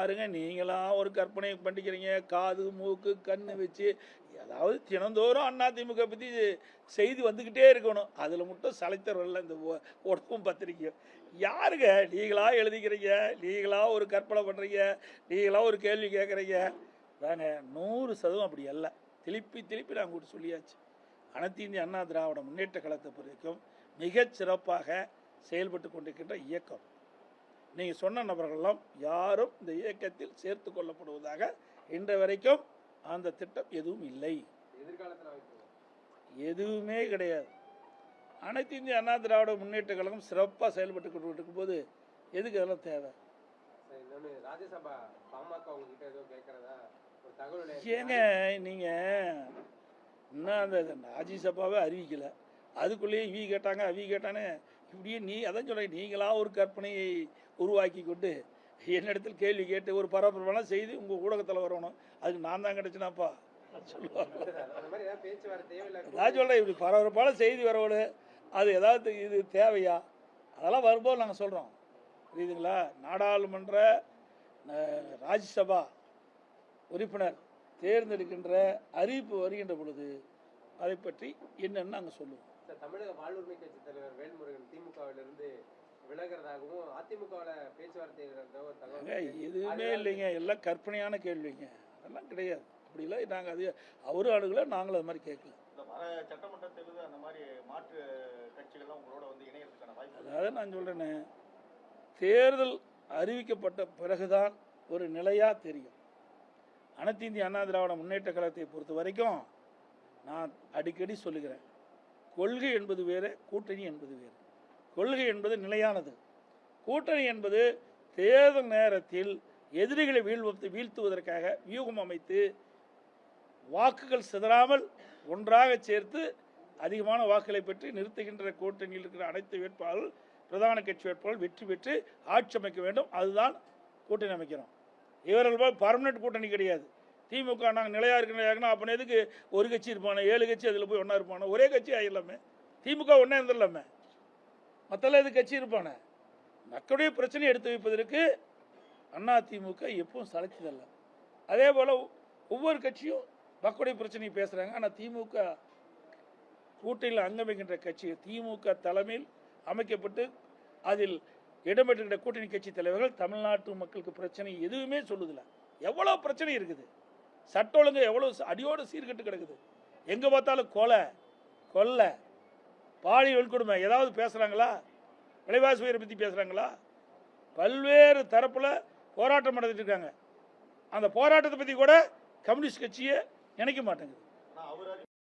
பாருங்க நீங்களாம் ஒரு கற்பனை பண்ணிக்கிறீங்க. காது மூக்கு கண்ணு வச்சு அதாவது தினந்தோறும் அதிமுக பற்றி செய்தி வந்துக்கிட்டே இருக்கணும். அதில் மட்டும் சளைத்தரல இந்த உடம்பும் பத்திரிக்கையும். யாருங்க நீங்களா எழுதிக்கிறீங்க? நீங்களா ஒரு கற்பனை பண்ணுறீங்க நீங்களா ஒரு கேள்வி கேட்குறீங்க? தாங்க நூறு சதவீதம் அப்படி அல்ல. திருப்பி திருப்பி நான் கூட சொல்லியாச்சு. அனைத்து இந்திய அண்ணா திராவிட முன்னேற்ற கழகத்தை பொறுத்த வரைக்கும் மிகச் சிறப்பாக செயல்பட்டு கொண்டிருக்கின்ற இயக்கம். நீங்கள் சொன்ன நபர்களெல்லாம் யாரும் இந்த இயக்கத்தில் சேர்த்து கொள்ளப்படுவதாக இன்று வரைக்கும் அந்த திட்டம் எதுவும் இல்லை. எதுவுமே கிடையாது. அனைத்து இந்திய அண்ணா திராவிட முன்னேற்ற கழகம் சிறப்பாக செயல்பட்டு கொண்டு இருக்கும்போது எதுக்கு அதெல்லாம் தேவை? ஏங்க நீங்கள் இன்னும் அந்த ராஜ்யசபாவே அறிவிக்கல. அதுக்குள்ளேயே இவி கேட்டாங்க அவி கேட்டானே இப்படியே நீ அதான் சொல்கிறேன் நீங்களாக ஒரு கற்பனையை உருவாக்கி கொண்டு என்னிடத்தில் கேள்வி கேட்டு ஒரு பரபரப்பான செய்தி உங்கள் ஊடகத்தில் வரணும். அதுக்கு நான் தான் கிடச்சினாப்பா. சொல்லுவாங்க. நான் சொல்கிறேன் இப்படி பரபரப்பான செய்தி வரவಳು அது ஏதாவது இது தேவையா? அதெல்லாம் வரும்போது நாங்கள் சொல்கிறோம் புரியுதுங்களா? நாடாளுமன்ற ராஜ்யசபா உறுப்பினர் தேர்ந்தெடுக்கின்ற அறிவிப்பு வருகின்ற பொழுது அதை பற்றி என்னன்னு நாங்கள் சொல்லுவோம். தமிழக வாழ்வுரிமை கட்சி தலைவர் விலகிறதாகவும் அதிமுகவில் பேச்சுவார்த்தை எதுவுமே இல்லைங்க. எல்லாம் கற்பனையான கேள்விங்க. அதெல்லாம் கிடையாது. அப்படிலாம் நாங்கள் அது அவரும் அணுகல நாங்களும் அது மாதிரி கேட்கல. சட்டமன்ற தேர்தல் அந்த மாதிரி மாற்று கட்சிகள்லாம் உங்களோட வந்து இணையறதுக்கான வாய்ப்பு. அதாவது நான் சொல்கிறேனே தேர்தல் அறிவிக்கப்பட்ட பிறகுதான் ஒரு நிலையாக தெரியும். அனைத்து இந்திய அண்ணா திராவிட முன்னேற்ற கழகத்தை பொறுத்த வரைக்கும் நான் அடிக்கடி சொல்லுகிறேன் கொள்கை என்பது வேறு கூட்டணி என்பது வேறு. கொள்கை என்பது நிலையானது. கூட்டணி என்பது தேர்தல் நேரத்தில் எதிரிகளை வீழ்வத்து வீழ்த்துவதற்காக வியூகம் அமைத்து வாக்குகள் சிதறாமல் ஒன்றாக சேர்த்து அதிகமான வாக்குகளை பெற்று நிறுத்துகின்ற கூட்டணியில் இருக்கிற அனைத்து வேட்பாளர்கள் பிரதான கட்சி வேட்பாளர்கள் வெற்றி பெற்று ஆட்சி அமைக்க வேண்டும். அதுதான் கூட்டணி அமைக்கிறோம் இவர்கள் போல் பர்மனெண்ட் கூட்டணி கிடையாது. திமுக நாங்கள் நிலையாக இருக்கணும் அப்போ எதுக்கு ஒரு கட்சி இருப்பானே ஏழு கட்சி அதில் போய் ஒன்றா இருப்பானோ ஒரே கட்சி ஆகிடலாமே திமுக ஒன்றே இருந்துடலாமே. மற்றெல்லாம் கட்சி இருப்பானே. மக்களுடைய பிரச்சனையை எடுத்து வைப்பதற்கு அண்ணா திமுக எப்பவும் சளைச்சதல்ல அதே போல் ஒவ்வொரு கட்சியும் மக்களுடைய பிரச்சனையை பேசுகிறாங்க ஆனால் திமுக கூட்டணியில் அங்கமைக்கின்ற கட்சி திமுக தலைமையில் அமைக்கப்பட்டு அதில் இடம்பெற்றுகின்ற கூட்டணி கட்சி தலைவர்கள் தமிழ்நாட்டு மக்களுக்கு பிரச்சனை எதுவுமே சொல்லுதில்ல. எவ்வளோ பிரச்சனை இருக்குது? சட்ட ஒழுங்கு எவ்வளோ அடியோடு சீர்கெட்டு கிடக்குது? எங்கே பார்த்தாலும் கொலை கொள்ளை பாலியல் வன்கொடுமை ஏதாவது பேசுகிறாங்களா விலைவாசி உயரை பற்றி பேசுகிறாங்களா பல்வேறு தரப்பில் போராட்டம் நடந்துட்டு இருக்காங்க. அந்த போராட்டத்தை பற்றி கூட கம்யூனிஸ்ட் கட்சியை நினைக்க மாட்டேங்குது. அவர்